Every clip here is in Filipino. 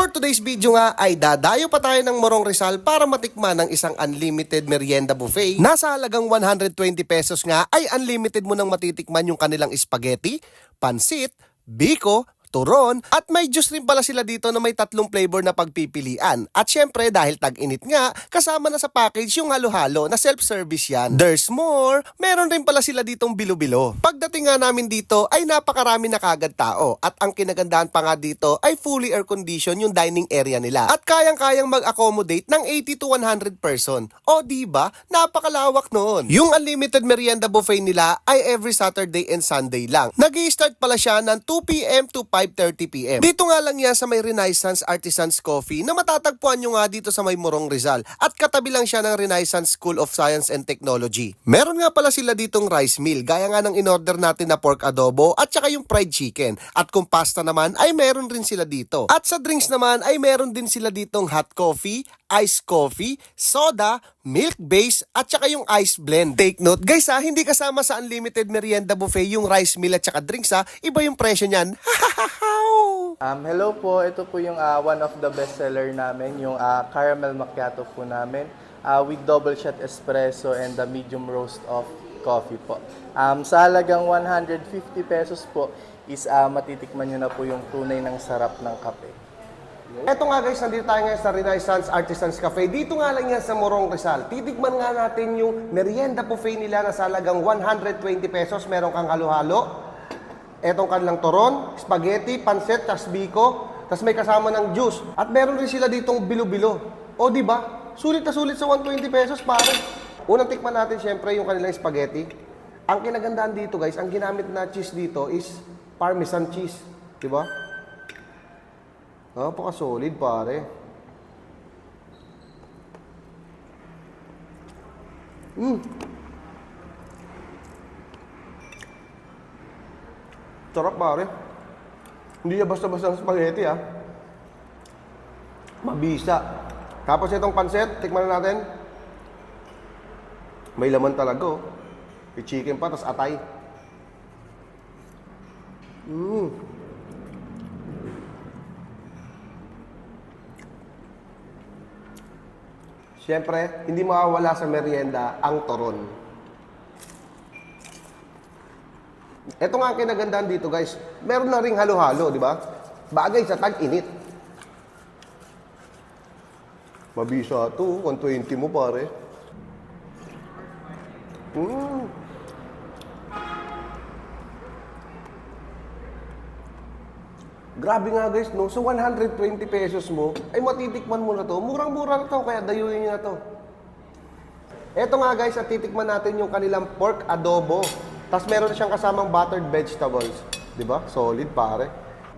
For today's video nga ay dadayo pa tayo ng Morong Rizal para matikman ng isang unlimited merienda buffet. Nasa halagang 120 pesos nga ay unlimited mo nang matitikman yung kanilang spaghetti, pansit, biko, turon, at may juice rin pala sila dito na may tatlong flavor na pagpipilian. At syempre dahil tag-init nga, kasama na sa package yung halo-halo na self-service yan. There's more, meron rin pala sila ditong bilo-bilo. Pagdating nga namin dito ay napakarami na kagad tao at ang kinagandahan pa nga dito ay fully air condition yung dining area nila at kayang-kayang mag-accommodate ng 80 to 100 person. O di ba? Napakalawak noon. Yung unlimited merienda buffet nila ay every Saturday and Sunday lang. nag start pala siya ng 2 p.m. to 5.30pm. Dito nga lang yan sa may Renaissance Artisans Coffee na matatagpuan nyo nga dito sa may Morong Rizal at katabi lang siya ng Renaissance School of Science and Technology. Meron nga pala sila ditong rice meal gaya nga ng in-order natin na pork adobo at saka yung fried chicken. At kung pasta naman ay meron rin sila dito. At sa drinks naman ay meron din sila ditong hot coffee, iced coffee, soda, milk base at saka yung ice blend. Take note guys ha, hindi kasama sa unlimited merienda buffet yung rice meal at saka drinks ha, iba yung presyo niyan. Um, hello po, ito po yung ah, one of the best seller namin, yung ah, caramel macchiato po namin ah, with double shot espresso and the medium roast of coffee po. Um, sa halagang 150 pesos po is ah, matitikman nyo na po yung tunay ng sarap ng kape. Eto nga guys, nandito tayo ngayon sa Renaissance Artisans Cafe. Dito nga lang yan sa Morong Rizal. Titigman nga natin yung merienda buffet nila na sa halagang 120 pesos. Meron kang halo-halo. Etong kanilang toron, spaghetti, pansit, tas biko. Tas may kasama ng juice. At meron rin sila ditong bilo-bilo. O di ba? Sulit na sulit sa 120 pesos pare. Unang tikman natin syempre yung kanilang spaghetti. Ang kinagandaan dito guys, ang ginamit na cheese dito is parmesan cheese. Di ba? Napaka-solid, pare. Mm. Sarap, pare. Hindi yan basta-basta spaghetti, ah. Mabisa. Tapos itong pansit, tikman na natin. May laman talaga, oh. May chicken pa, tas atay. Mmm. Siyempre, hindi mawawala sa merienda ang toron. Ito nga ang kinagandaan dito guys. Meron na ring halo-halo, di ba? Bagay sa tag-init. Mabisa to, 120 mo pare. Mm. Grabe nga guys, no? So 120 pesos mo, ay matitikman mo na to. Murang-mura na to, kaya dayuhin nyo na to. Eto nga guys, at titikman natin yung kanilang pork adobo. Tapos meron siyang kasamang buttered vegetables. Ba? Solid pare.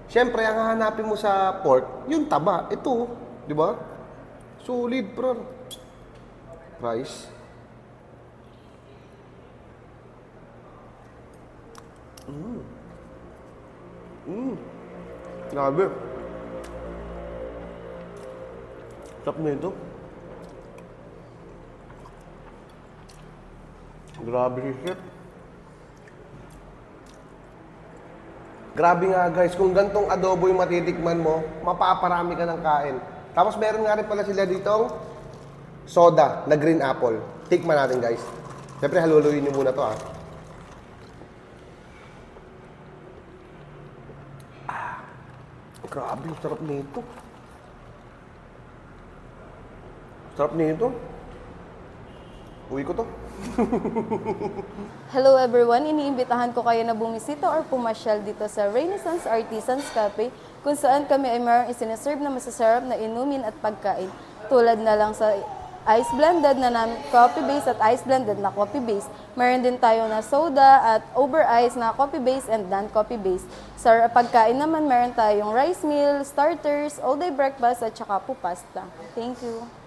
Siyempre, ang hahanapin mo sa pork, yung taba. Ito, di ba? Solid, bro. Rice. Mm. Mm. Grabe. Sarap na ito. Grabe si Chef. Grabe nga guys, kung gantong adobo yung matitikman mo, mapaparami ka ng kain. Tapos meron nga rin pala sila ditong soda na green apple. Tikman natin guys. Siyempre haluluin niyo muna to ah. Grabe, sarap nito. Sarap nito. Uwi ko to. Hello everyone! Iniimbitahan ko kayo na bumisita or pumasyal dito sa Renaissance Artisans Cafe kung saan kami ay mayroong isineserve na masasarap na inumin at pagkain tulad na lang sa ice blended na nam coffee base at ice blended na coffee base. Meron din tayo na soda at over ice na coffee base and non-coffee base. Sa pagkain naman, meron tayong rice meal, starters, all day breakfast at saka po pasta. Thank you!